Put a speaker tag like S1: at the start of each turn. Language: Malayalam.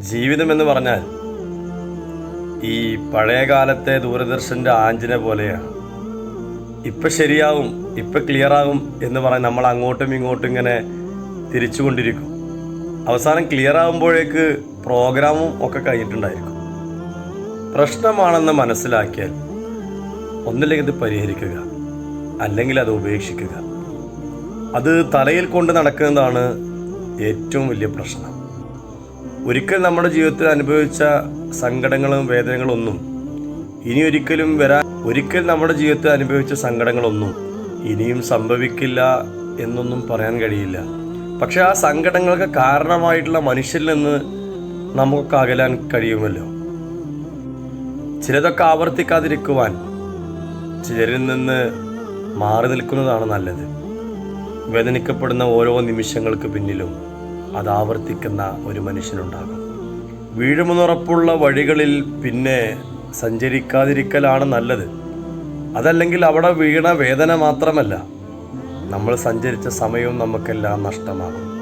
S1: ജീവിതം എന്ന് പറഞ്ഞാൽ ഈ പഴയകാലത്തെ ദൂരദർശന്റെ ആഞ്ചിന പോലെയാണ്. ഇപ്പം ശരിയാവും ഇപ്പം ക്ലിയർ ആവും എന്ന് പറഞ്ഞ് നമ്മൾ അങ്ങോട്ടും ഇങ്ങോട്ടും ഇങ്ങനെ തിരിച്ചുകൊണ്ടിരിക്കും. അവസാനം ക്ലിയർ ആകുമ്പോഴേക്ക് പ്രോഗ്രാമും ഒക്കെ കഴിഞ്ഞിട്ടുണ്ടായിരിക്കും. പ്രശ്നമാണെന്ന് മനസ്സിലാക്കിയാൽ ഒന്നില്ലെങ്കിൽ ഇത് പരിഹരിക്കുക അല്ലെങ്കിൽ അത് ഉപേക്ഷിക്കുക. അത് തലയിൽ കൊണ്ട് നടക്കുന്നതാണ് ഏറ്റവും വലിയ പ്രശ്നം. ഒരിക്കൽ നമ്മുടെ ജീവിതത്തിൽ അനുഭവിച്ച സങ്കടങ്ങളും വേദനകളും ഒന്നും ഇനി ഒരിക്കലും വരാൻ ഒരിക്കൽ നമ്മുടെ ജീവിതത്തിൽ അനുഭവിച്ച സങ്കടങ്ങളൊന്നും ഇനിയും സംഭവിക്കില്ല എന്നൊന്നും പറയാൻ കഴിയില്ല. പക്ഷെ ആ സങ്കടങ്ങൾക്ക് കാരണമായിട്ടുള്ള മനുഷ്യരിൽ നിന്ന് നമുക്ക് അകലാൻ കഴിയുമല്ലോ. ചിലതൊക്കെ ആവർത്തിക്കാതിരിക്കുവാൻ ചിലരിൽ നിന്ന് മാറി നിൽക്കുന്നതാണ് നല്ലത്. വേദനിക്കപ്പെടുന്ന ഓരോ നിമിഷങ്ങൾക്ക് പിന്നിലും അത് ആവർത്തിക്കുന്ന ഒരു മനുഷ്യനുണ്ടാകും. വീഴുമെന്നുറപ്പുള്ള വഴികളിൽ പിന്നെ സഞ്ചരിക്കാതിരിക്കലാണ് നല്ലത്. അതല്ലെങ്കിൽ അവിടെ വീണ വേദന മാത്രമല്ല നമ്മൾ സഞ്ചരിച്ച സമയവും നമുക്കെല്ലാം നഷ്ടമാകും.